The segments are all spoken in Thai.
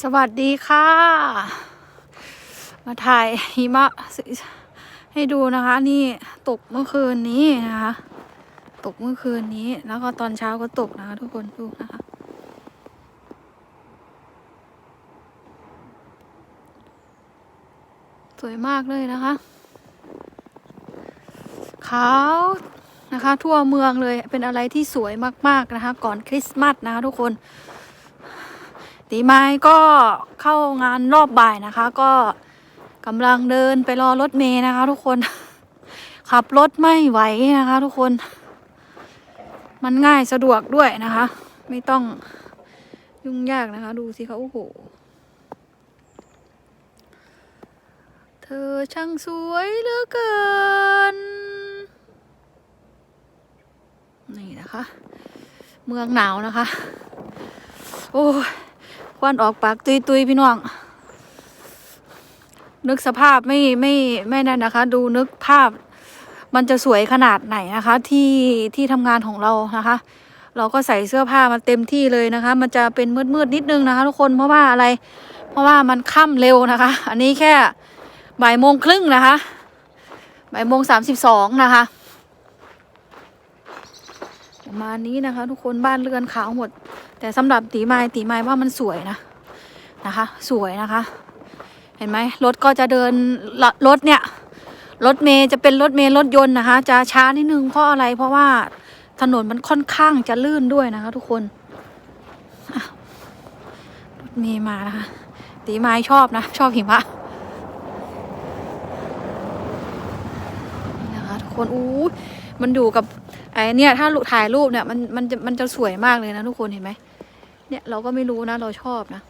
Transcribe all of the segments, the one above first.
สวัสดีค่ะ มาถ่ายหิมะให้ดูนะคะ นี่ตกเมื่อคืนนี้นะคะ ตกเมื่อคืนนี้ แล้วก็ตอนเช้าก็ตกนะคะ ทุกคนดูนะคะ สวยมากเลยนะคะขาวนะคะ ทั่วเมืองเลยเป็นอะไรที่สวยมากๆนะคะ ก่อนคริสต์มาสนะคะทุกคน ตีไม้ก็เข้างานรอบบ่ายนะคะ ก็กำลังเดินไปรอรถเมย์นะคะ ทุกคน ขับรถไม่ไหวนะคะ ทุกคน มันง่ายสะดวกด้วยนะคะ ไม่ต้องยุ่งยากนะคะ ดูสิคะโอ้โหเธอช่างสวยเหลือเกิน นี่นะคะ เมืองหนาวนะคะ โอ้ย ควันออกปากตุยตุยพี่น้อง นึกสภาพไม่ไม่ไม่นั่นนะคะ ดูนึกภาพ มันจะสวยขนาดไหนนะคะ ที่ที่ทำงานของเรานะคะ เราก็ใส่เสื้อผ้ามาเต็มที่เลยนะคะ มันจะเป็นมืดมืดนิดนึงนะคะ ทุกคนเพราะว่าอะไร เพราะว่ามันค่ำเร็วนะคะ อันนี้แค่บ่ายโมงครึ่งนะคะบ่ายโมงสามสิบสองนะคะประมาณนี้นะคะ ทุกคนบ้านเรือนขาวหมด แต่สำหรับตีไม้ตีไม้ว่ามันสวยนะนะคะ สวยนะคะ เห็นไหมรถก็จะเดินรถเนี่ยรถเมย์จะเป็นรถเมย์รถยนต์นะคะ จะช้านิดนึงเพราะอะไร เพราะว่าถนนมันค่อนข้างจะลื่นด้วยนะคะ ทุกคนรถเมย์มานะคะ ตีไม้ชอบนะ ชอบหิมะนะคะทุกคนอู้มันอยู่กับไอเนี่ยถ้าถ่ายรูปเนี่ยมันมันจะมันจะสวยมากเลยนะทุกคนเห็นไหม เนี่ยเราก็ไม่รู้นะ เราชอบนะ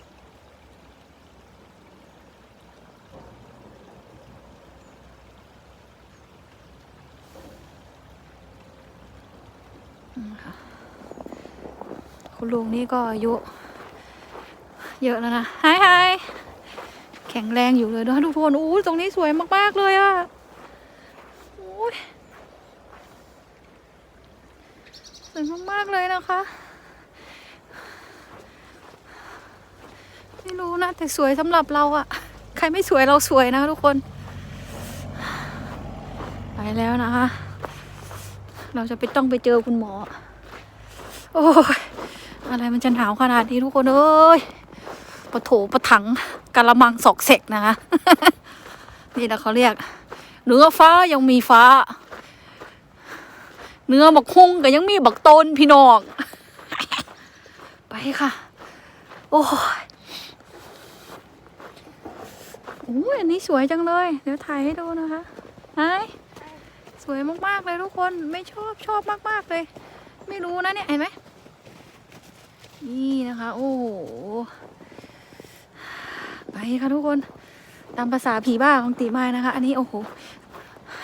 คุณลุงนี่ก็อายุ เยอะแล้วนะไฮไฮแข็งแรงอยู่เลยนะทุกคนอู้ตรงนี้สวยมาก ๆ เลยอะโอ้ยสวยมาก ๆ เลยนะคะ ไม่รู้นะ แต่สวยสำหรับเราอะใครไม่สวยเราสวยนะทุกคน ไปแล้วนะคะ เราจะไปต้องไปเจอคุณหมอ โอ้ยอะไรมันจะหนาวขนาดนี้ทุกคนเอ้ยปะโถปะถังกะละมังสอกเสกนะคะ นี่นะเขาเรียก เนื้อฟ้ายังมีฟ้า เนื้อบักฮุ่งก็ยังมีบักตนพี่น้อง ไปค่ะ โอ้ยโอ้อันนี้สวยจังเลย เดี๋ยวถ่ายให้ดูนะคะไอ้สวยมากๆเลยทุกคน ไม่ชอบชอบมากๆเลย ไม่รู้นะเนี่ยเห็นไหมนี่นะคะ โอ้โห ไปค่ะทุกคน ตามภาษาผีบ้าของตีไม้นะคะ อันนี้โอ้โห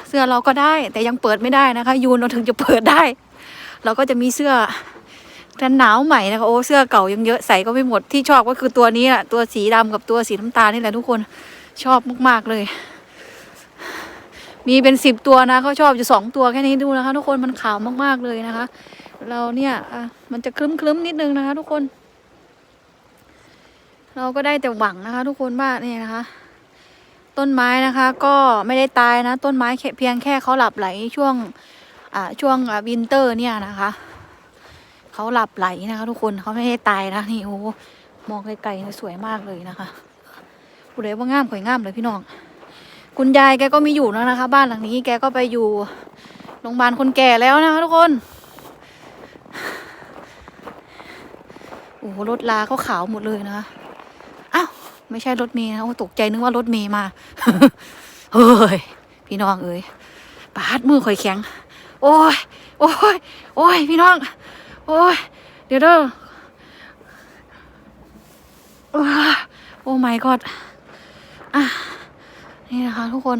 เสื้อเราก็ได้ แต่ยังเปิดไม่ได้นะคะ ยูนเราถึงจะเปิดได้ เราก็จะมีเสื้อกันหนาวใหม่นะคะ โอ้ เสื้อเก่ายังเยอะใส่ก็ไม่หมด ที่ชอบก็คือตัวนี้แหละตัวสีดำกับตัวสีน้ำตาลนี่แหละทุกคน ชอบมากๆเลย มีเป็นสิบตัวนะเขาชอบอยู่สองตัวแค่นี้ดูนะคะ ทุกคนมันขาวมากๆเลยนะคะ เราเนี่ยมันจะคลึ้มคลึ้มๆนิดนึงนะคะ ทุกคน เราก็ได้แต่หวังนะคะ ทุกคนว่าเนี่ยนะคะ ต้นไม้นะคะ ก็ไม่ได้ตายนะ ต้นไม้แค่เพียงแค่เขาหลับไหลช่วงอ่าช่วงวินเตอร์เนี่ยนะคะเขาหลับไหลนะคะ ทุกคนเขาไม่ได้ตายนะนี่โอ้มองไกลๆสวยมากเลยนะคะ ผู้ใดว่างามข่อยงามเลยพี่น้อง คุณยายแกก็มีอยู่แล้วนะคะ บ้านหลังนี้แกก็ไปอยู่โรงพยาบาลคนแก่แล้วนะคะทุกคนโอ้โหรถลาเขาขาวหมดเลยนะคะอ้าวไม่ใช่รถเมย์นะโอ้ตกใจนึกว่ารถเมย์มาเฮ้ยพี่น้องเอ้ยปาดมือข่อยแข็ง โอ้ยโอ้ยโอ้ยพี่น้อง โอ้ยเดี๋ยวเด้อโอ้ยโอ้ my god อะนี่นะคะทุกคน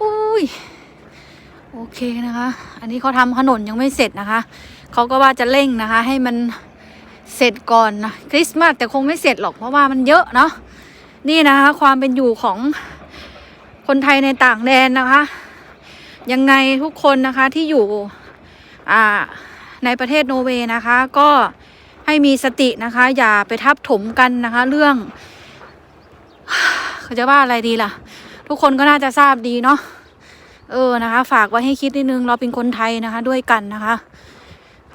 อุ้ย โอเคนะคะ อันนี้เขาทำถนนยังไม่เสร็จนะคะ เขาก็ว่าจะเร่งนะคะ ให้มันเสร็จก่อนนะคริสต์มาสแต่คงไม่เสร็จหรอกเพราะว่ามันเยอะเนาะ นี่นะคะ ความเป็นอยู่ของคนไทยในต่างแดนนะคะ ยังไงทุกคนนะคะที่อยู่ อ่า ในประเทศโนเวย์นะคะ ก็ให้มีสตินะคะ อย่าไปทับถมกันนะคะ เรื่องเขาจะว่าอะไรดีล่ะ ทุกคนก็น่าจะทราบดีเนาะเออนะคะ ฝากไว้ให้คิดนิดนึงเราเป็นคนไทยนะคะ ด้วยกันนะคะ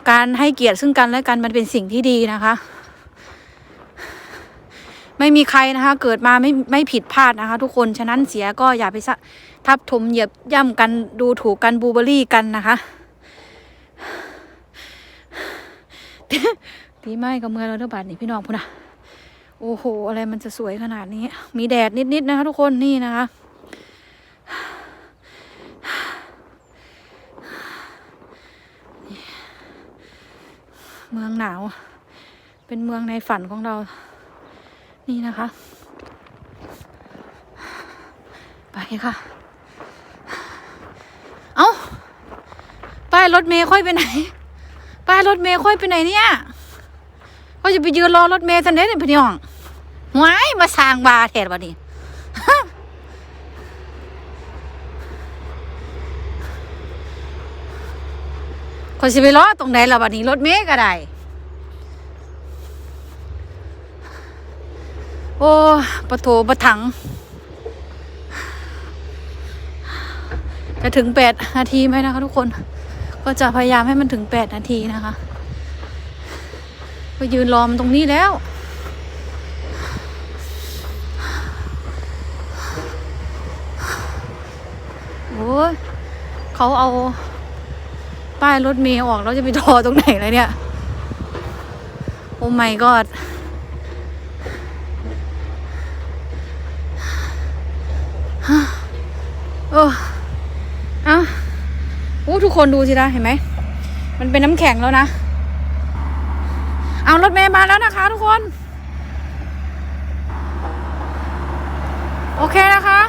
การให้เกียรติซึ่งกันและกันมันเป็นสิ่งที่ดีนะคะ ไม่มีใครนะคะ เกิดมาไม่ไม่ผิดพลาดนะคะ ทุกคนฉะนั้นเสียก็อย่าไปทับถมเหยียบย่ำกันดูถูกกันบูเบอรี่กันนะคะ ตีไม้กับเมือเราเท่าบาทนี่พี่น้องพูนะโอ้โห อะไรมันจะสวยขนาดนี้ มีแดดนิดๆนะคะทุกคนนี่นะคะ เมืองหนาว เป็นเมืองในฝันของเรา นี่นะคะ ไปค่ะ เอา้า ป้ายรถเมย์ค่อยไปไหน ป้ารถเมย์ค่อยไปไหนเนี่ยก็จะไปยืนรอรถเมย์ทันเด้เนี่ยพี่น้องหวายมาสร้างบาร์แทนวะนี่คนสิไปรอตรงไหนล่ะบัดนี้รถเมย์ก็ได้โอ้ปะโถปะถัง จะถึงแปดนาทีไหมนะคะทุกคน ก็จะพยายามให้มันถึงแปดนาทีนะคะก็ยืนรอมันตรงนี้แล้ว โอ้ยเขาเอาป้ายรถเมย์ออกแล้วจะไปทอตรงไหนเลยเนี่ย โอ้ไม่กอดเออเอา อ้ทุกคนดูสินะเห็นไหม มันเป็นน้ำแข็งแล้วนะ เอารถเมย์มาแล้วนะคะ ทุกคน โอเคนะคะ